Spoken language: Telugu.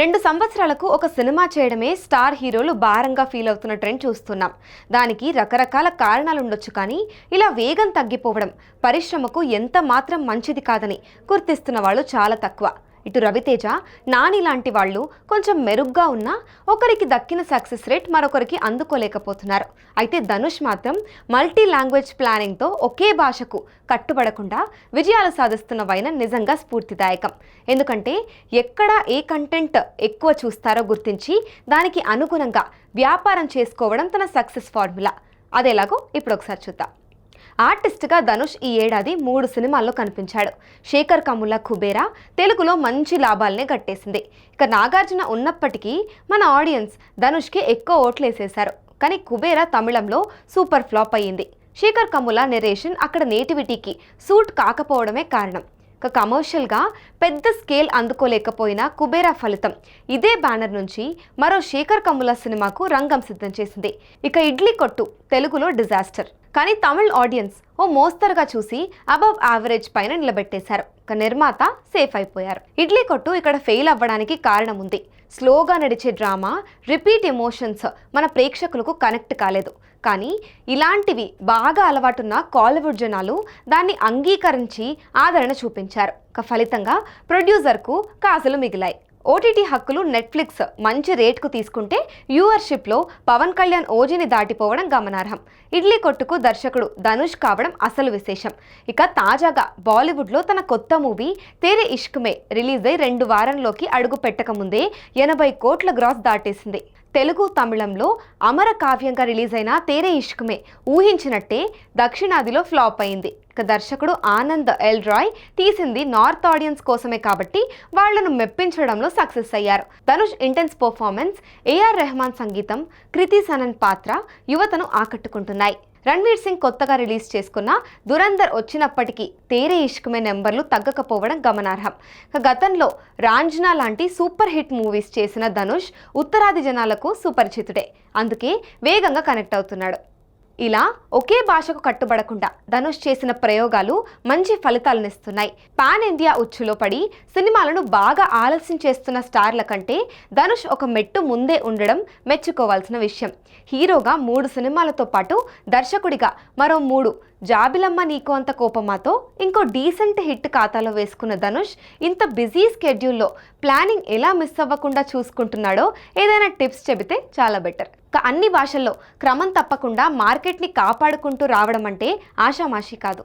రెండు సంవత్సరాలకు ఒక సినిమా చేయడమే స్టార్ హీరోలు భారంగా ఫీల్ అవుతున్న ట్రెండ్ చూస్తున్నాం. దానికి రకరకాల కారణాలు ఉండొచ్చు కానీ ఇలా వేగం తగ్గిపోవడం పరిశ్రమకు ఎంత మాత్రం మంచిది కాదని గుర్తిస్తున్న వాళ్ళు చాలా తక్కువ. ఇటు రవితేజ నాని లాంటి వాళ్ళు కొంచెం మెరుగ్గా ఉన్నా ఒకరికి దక్కిన సక్సెస్ రేట్ మరొకరికి అందుకోలేకపోతున్నారు. అయితే ధనుష్ మాత్రం మల్టీ లాంగ్వేజ్ ప్లానింగ్తో ఒకే భాషకు కట్టుబడకుండా విజయాలు సాధిస్తున్న వైన నిజంగా స్ఫూర్తిదాయకం. ఎందుకంటే ఎక్కడ ఏ కంటెంట్ ఎక్కువ చూస్తారో గుర్తించి దానికి అనుగుణంగా వ్యాపారం చేసుకోవడం తన సక్సెస్ ఫార్ములా. అదేలాగో ఇప్పుడు ఒకసారి చూద్దాం. ఆర్టిస్ట్గా ధనుష్ ఈ ఏడాది మూడు సినిమాల్లో కనిపించాడు. శేఖర్ కమ్ముల కుబేరా తెలుగులో మంచి లాభాలనే కట్టేసింది. ఇక నాగార్జున ఉన్నప్పటికీ మన ఆడియన్స్ ధనుష్కి ఎక్కువ ఓట్లేసేశారు. కానీ కుబేరా తమిళంలో సూపర్ ఫ్లాప్ అయ్యింది. శేఖర్ కమ్ముల నెరేషన్ అక్కడ నేటివిటీకి సూట్ కాకపోవడమే కారణం. ఇక కమర్షియల్గా పెద్ద స్కేల్ అందుకోలేకపోయిన కుబేరా ఫలితం. ఇదే బ్యానర్ నుంచి మరో శేఖర్ కమ్ముల సినిమాకు రంగం సిద్ధం చేసింది. ఇక ఇడ్లీ కొట్టు తెలుగులో డిజాస్టర్ కానీ తమిళ్ ఆడియన్స్ ఓ మోస్తరుగా చూసి అబవ్ యావరేజ్ పైన నిలబెట్టేశారు. ఒక నిర్మాత సేఫ్ అయిపోయారు. ఇడ్లీ కొట్టు ఇక్కడ ఫెయిల్ అవ్వడానికి కారణం ఉంది. స్లోగా నడిచే డ్రామా రిపీట్ ఎమోషన్స్ మన ప్రేక్షకులకు కనెక్ట్ కాలేదు. కానీ ఇలాంటివి బాగా అలవాటున్న కాలీవుడ్ జనాలు దాన్ని అంగీకరించి ఆదరణ చూపించారు. ఫలితంగా ప్రొడ్యూసర్కు కాసులు మిగిలాయి. ఓటీటీ హక్కులు నెట్ఫ్లిక్స్ మంచి రేట్కు తీసుకుంటే వ్యూవర్షిప్లో పవన్ కళ్యాణ్ ఓజీని దాటిపోవడం గమనార్హం. ఇడ్లీ కొట్టుకు దర్శకుడు ధనుష్ కావడం అసలు విశేషం. ఇక తాజాగా బాలీవుడ్లో తన కొత్త మూవీ తేరే ఇష్క్మే రిలీజ్ అయి రెండు వారంలోకి అడుగు పెట్టకముందే ఎనభై కోట్ల గ్రాస్ దాటేసింది. తెలుగు తమిళంలో అమర కావ్యంగా రిలీజ్ అయిన తేరే ఇష్కమే ఊహించినట్టే దక్షిణాదిలో ఫ్లాప్ అయింది. ఇక దర్శకుడు ఆనంద్ ఎల్ రాయ్ తీసింది నార్త్ ఆడియన్స్ కోసమే కాబట్టి వాళ్ళను మెప్పించడంలో సక్సెస్ అయ్యారు. Dhanush intense performance A R Rahman సంగీతం కృతి సనన్ పాత్ర యువతను ఆకట్టుకుంటున్నాయి. రణ్వీర్ సింగ్ కొత్తగా రిలీజ్ చేసుకున్న దురందర్ వచ్చినప్పటికీ తేరే ఇష్కమే నెంబర్లు తగ్గకపోవడం గమనార్హం. గతంలో రాంజనా లాంటి సూపర్ హిట్ మూవీస్ చేసిన ధనుష్ ఉత్తరాది జనాలకు సుపరిచితుడే. అందుకే వేగంగా కనెక్ట్ అవుతున్నాడు. ఇలా ఒకే భాషకు కట్టుబడకుండా ధనుష్ చేసిన ప్రయోగాలు మంచి ఫలితాలనిస్తున్నాయి పాన్ ఇండియా ఉచ్చులో పడి సినిమాలను బాగా ఆలస్యం చేస్తున్న స్టార్ల కంటే ధనుష్ ఒక మెట్టు ముందే ఉండడం మెచ్చుకోవాల్సిన విషయం. హీరోగా మూడు సినిమాలతో పాటు దర్శకుడిగా మరో మూడు జాబిలమ్మ నీకు అంత కోపమాతో ఇంకో డీసెంట్ హిట్ ఖాతాలో వేసుకున్న ధనుష్ ఇంత బిజీ స్కెడ్యూల్లో ప్లానింగ్ ఎలా మిస్ అవ్వకుండా చూసుకుంటున్నాడో ఏదైనా టిప్స్ చెబితే చాలా బెటర్. అన్ని భాషల్లో క్రమం తప్పకుండా మార్కెట్ని కాపాడుకుంటూ రావడం అంటే ఆషామాషి కాదు.